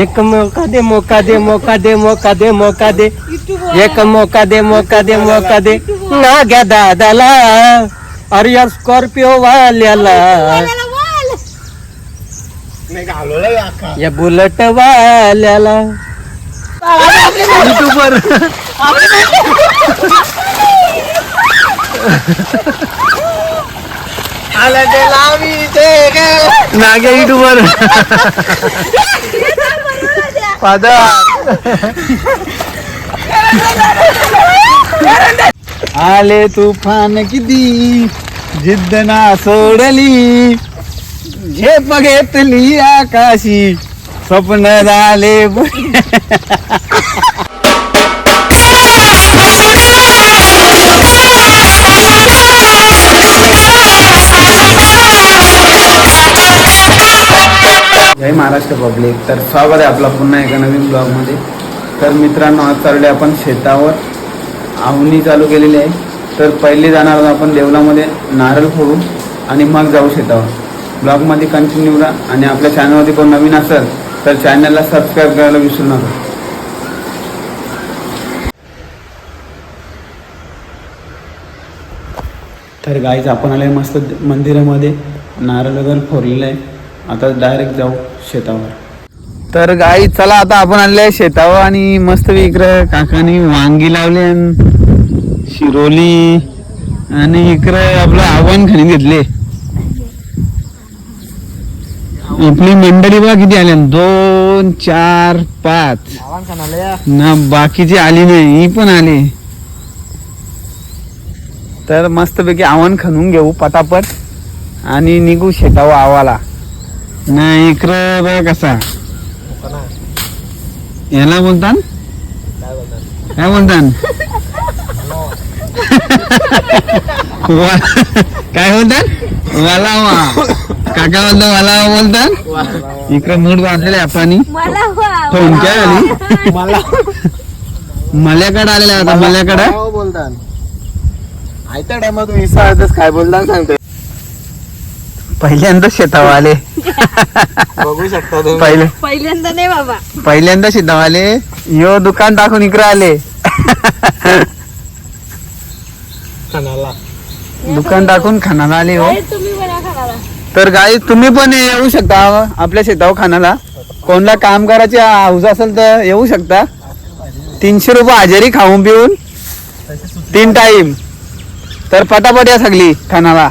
एक मौका दे मौका दे मौका दे मौका दे मौका दे। एक मौका दे मौका दे मौका दे। ना घ्या दादाला अरे या स्कॉर्पिओ वाल्याला। या बुलेट वाल्याला। युट्यूबर. आलं ते लावी ते गे. नाग्या युट्यूबर. फादर. आले तुफान किती? जिद्द ना सोडली. झेप घेतली आकाशी. स्वप्न झाले. जय महाराष्ट्र पब्लिक. तर स्वागत आहे आपला पुन्हा एका नवीन ब्लॉगमध्ये. तर मित्रांनो आज चालले आपण शेतावर. आवनी चालू केलेली आहे. तर पहिले जाणार आहोत आपण देवलामध्ये नारळ फोडू आणि मग जाऊ शेतावर. ब्लॉगमध्ये कंटिन्यू राहा आणि आपल्या चॅनलमध्ये कोण नवीन असेल तर चॅनलला सबस्क्राईब करायला विसरू नका. तर गाईज आपण आले मस्त मंदिरामध्ये. नारळ वगैरे फोरलेलं आहे. आता डायरेक्ट जाऊ. शेतावर. तर गाई चला आता आपण आले शेतावर आणि मस्त इकडं काकानी वांगी लावले शिरोली आणि इकडं आपलं आव्हान खाणी घेतले. आपली मंडळी बघा किती आले दोन चार पाच. ना बाकीची आली नाही ही पण आली. तर मस्तपैकी आव्हान खणून घेऊ पटापट आणि निघू शेतावर आवाला. नाही इकडं बघ कसा? याला बोलतात काय बोलतात? काय बोलतात वा- काय बोलतात वालावा. काका बोलतात वालावा बोलतात इकडे मूड बांधलेले आपण मला वा- फोन काय आली. मला मल्याकडे आलेला आता मल्याकडे. बोलतात आयत्या टायमात विसरतच काय बोलता सांगतोय? पहिल्यांदा शेतावर आले बघू शकता तुम्ही. पहिले पहिल्यांदा नाही बाबा. पहिल्यांदा शेतावर आले यो दुकान टाकून इकडे आले. खानाला दुकान टाकून खानाला आले हो. अरे तुम्ही बरा खाणारा तर गाई तुम्ही पण येऊ शकता आपल्या शेतावर खानाला कोणला काम करायचे हाऊस असेल तर येऊ शकता. तीनशे रुपये हजेरी खाऊन पिऊन तीन टाइम तर पटापट या सगळी खानाला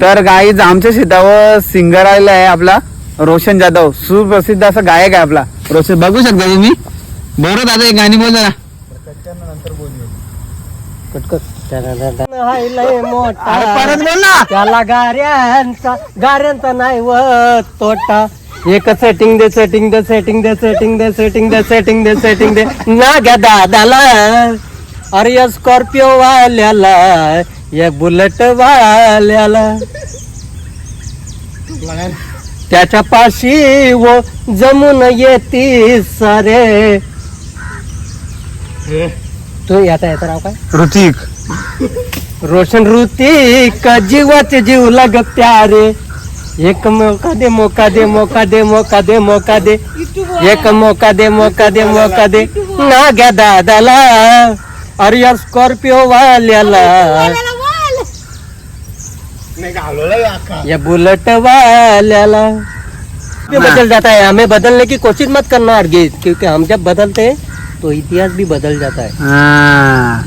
तर गाईज आमच्या शेतावर सिंगर आलेला आहे आपला रोशन जाधव. सुप्रसिद्ध असा गायक आहे आपला. रोशन बघू शकता तुम्ही. बरं दादा एक गाणी बोल जरा. हाय लय मोठा. अरे परत बोल ना. त्याला गाऱ्यांचा गाऱ्यांचा नाही व तोटा. एक सेटिंग दे सेटिंग दे सेटिंग दे सेटिंग दे सेटिंग दे सेटिंग दे सेटिंग दे. ना घ्या दादाला. अरे स्कॉर्पिओ वाल्याला या बुलेट वाल्याला. त्याच्या पाशी वो जमून येती सारे. तू याचा याचा राव काय? ऋतिक. रोशन ऋतिक जीवाचे जीव लग प्यारे एक मौका दे मौका दे मौका दे मौका दे मौका दे. एक मौका दे मौका दे मौका दे. ना घ्या दादाला अरे या स्कॉर्पिओ वाल्याला. नाही घालवलं अख्खा. या बुलेट वाल्याला. भी बदल जाता है हमें बदलने की कोशिश मत करना हरगिज क्योंकि हम जब बदलते हैं तो इतिहास भी बदल जाता है हा.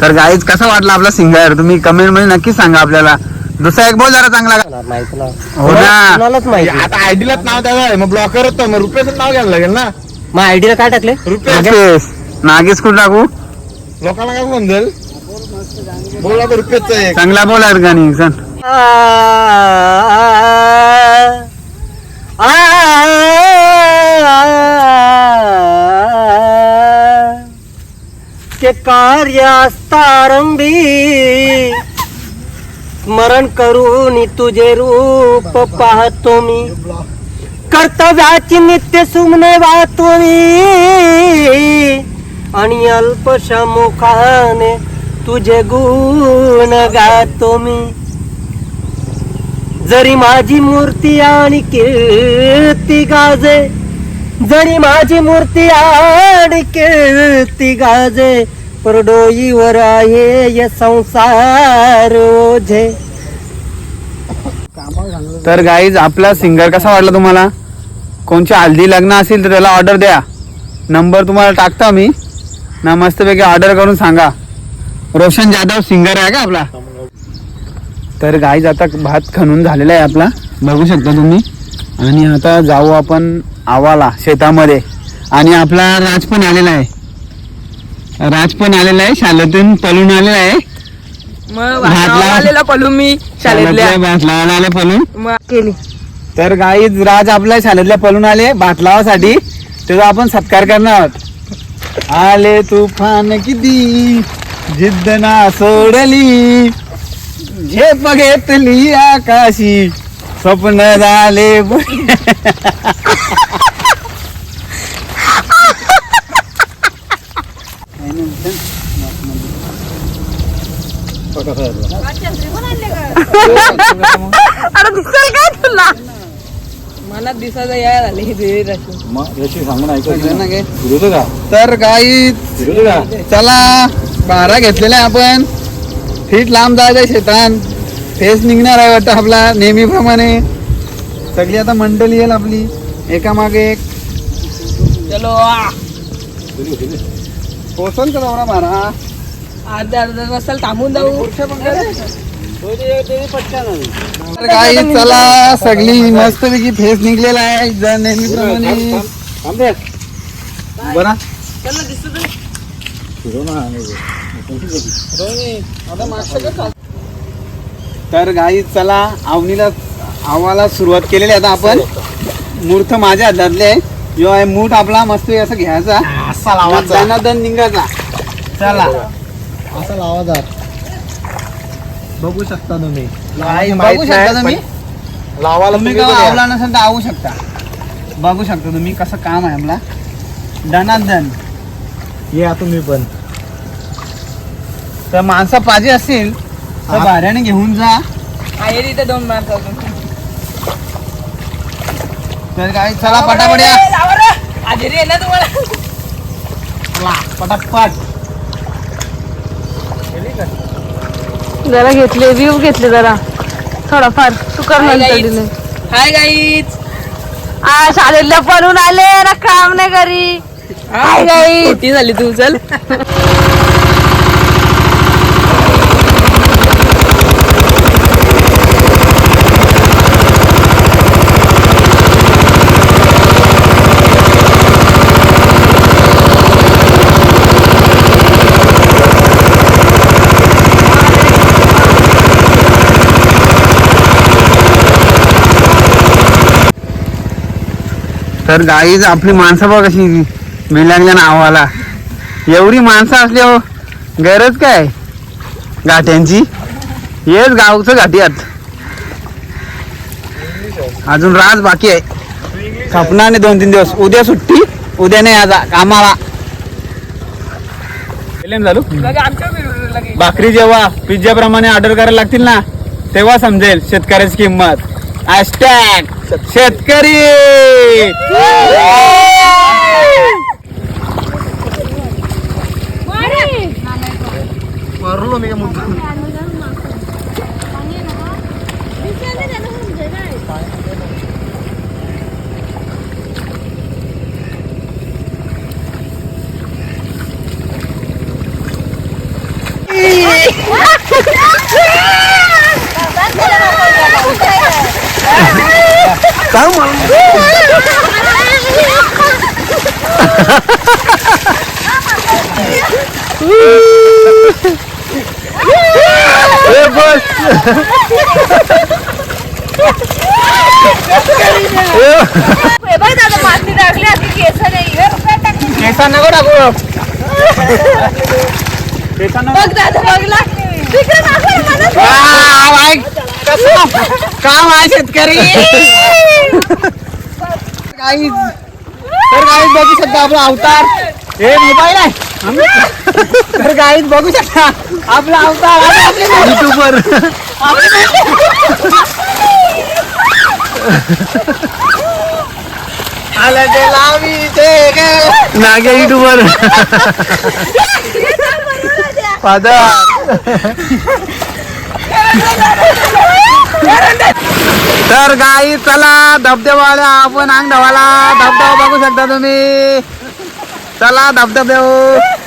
तर गाईज कसा वाटला आपला सिंगर तुम्ही कमेंटमध्ये नक्की सांगा आपल्याला. दुसरा एक बोल जरा चांगला. मला माहीत ना हो ना. कोणालाच माहिती आता आयडीलाच नाव त्याचं आहे. मग ब्लॉकर होतं. मग रुपयाचं नाव घ्यायला लागेल ना? मग आयडीला काय टाकले? रुपये नागेश? नागेश कुठं टाकू? लोकांना काय समजेल बोला तर रुपयाच आहे. चांगला बोला गाणी सांग. के कार्यास्तारंभी स्मरण करून तुझे रूप पाहतो मी. कर्तव्याची नित्य सुमने वाहतो मी. आणि अल्पशा मुखाने तुझे गुण गातो मी. जरी माझी मूर्ती आणि कीर्ती गाजे जरी माझी मूर्ती आणि कीर्ती गाजे परडोईवर आहे ये संसार ओझे. तर गाईज आपला सिंगर कसा वाटला तुम्हाला? कोणची हल्दी लग्न असेल तर त्याला ऑर्डर द्या. नंबर तुम्हाला टाकता मी ना मस्तपैकी ऑर्डर करून सांगा. रोशन जाधव सिंगर आहे का आपला? तर गाईज आता भात खणून झालेला आहे आपला. बघू शकता तुम्ही. आणि आता जाऊ आपण आवाला शेतामध्ये. आणि आपला राज पण आलेला आहे. राज पण आलेला आहे शाळेतून पळून आलेला आहे. मग भात लावा. आलेला पळून मी शाळेतल्या शाळेतल्या भात लावायला आले मग केली. तर गाई राज आपल्या शाळेतल्या पळून आले भात लावासाठी त्याचा आपण सत्कार करणार आहोत. आले तुफान किती? जिद्द ना सोडली झेप घेतली आकाशी स्वप्न झाले अरे दिसेल काय तुला? मनात दिसायचं यायला झाले हे तर गाई चला. बारा घेतलेला आहे आपण. फीट लांब जायचं शेतात फेस निघणार आहे वाटतं आपला नेहमीप्रमाणे. सगळी आता मंडळी येईल आपली. एकामागे एक. चलो पोचल का दौरा बारा. अर्धा अर्धा वाजता थांबून जाऊ. तर गाई चला सगळी मस्तपैकी फेस निघलेला आहे. जर नेहमीप्रमाणे. बरा. तर गाई चला आवनीला आवाला सुरुवात केलेली आहे आता आपण. मूर्त माझ्या हातातले आहे जो आहे मूठ आपला मस्त असं घ्यायचा. असा लावायचा दन निघायचा. चला. असा लावादार बघू शकता तुम्ही. बघू शकता तुम्ही? लावाला तुम्ही का आवला नसेल तर आवू शकता. बघू शकता तुम्ही कसं काम आहे आपला. दनादन या तुम्ही पण. तर माणसं पाहिजे असतील तर भाड्याने घेऊन जा आहे तिथे दोन माणसं अजून. तर काय चला पटापट या. हाजेरी आहे ना तुम्हाला पटापट जरा घेतले व्ह्यू घेतले जरा थोडाफार तू कर Hi, नंतर guys. delete. हाय गाईज आ पळून आले ना काम नाही करी हाय गाईज. खोटी झाली तू चल तर गाईज आपली माणसं बघ कशी मिलांच्या नावाला. एवढी माणसं असल्यावर गरज काय? गाठ्यांची? हेच गावचं घाटी अजून राज बाकी आहे. सपनाने दोन तीन दिवस. उद्या सुट्टी उद्या नाही आज कामाला. झालो? भाकरी जेव्हा पिझ्झा प्रमाणे ऑर्डर करायला लागतील ना तेव्हा समजेल शेतकऱ्याची किंमत. हॅशटॅग शेतकरी मारलो मी बघ दादा माती टाकली आधी केस नाही केसा नको टाकू बघ दादा बघला काम आहे शेतकरी गाईज तर बघू शकता आपला अवतार हे मोबाईल आहे तर गाईज बघू शकता आपला अवतार युट्यूबर ते ते नागे युट्यूबर फादर तर गाई चला धबधबाला आपण अंग धावाला धबधबा बघू शकता तुम्ही. चला धबधब देऊ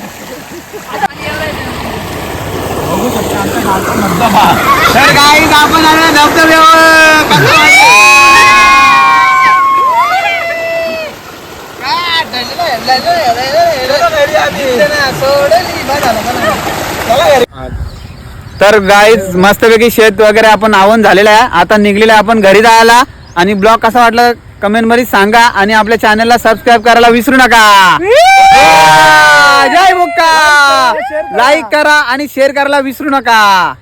तर गाई आपण आलो धबधब्यावर. तर गाईज मस्तपैकी शेत वगैरे आपण आवन झालेलं आहे. आता निघलेलं आहे आपण घरी जायला आणि ब्लॉग कसा वाटला कमेंटमध्ये सांगा आणि आपल्या चॅनलला सबस्क्राईब करायला विसरू नका. जय मुक्का! लाईक करा. आणि शेअर करायला विसरू नका.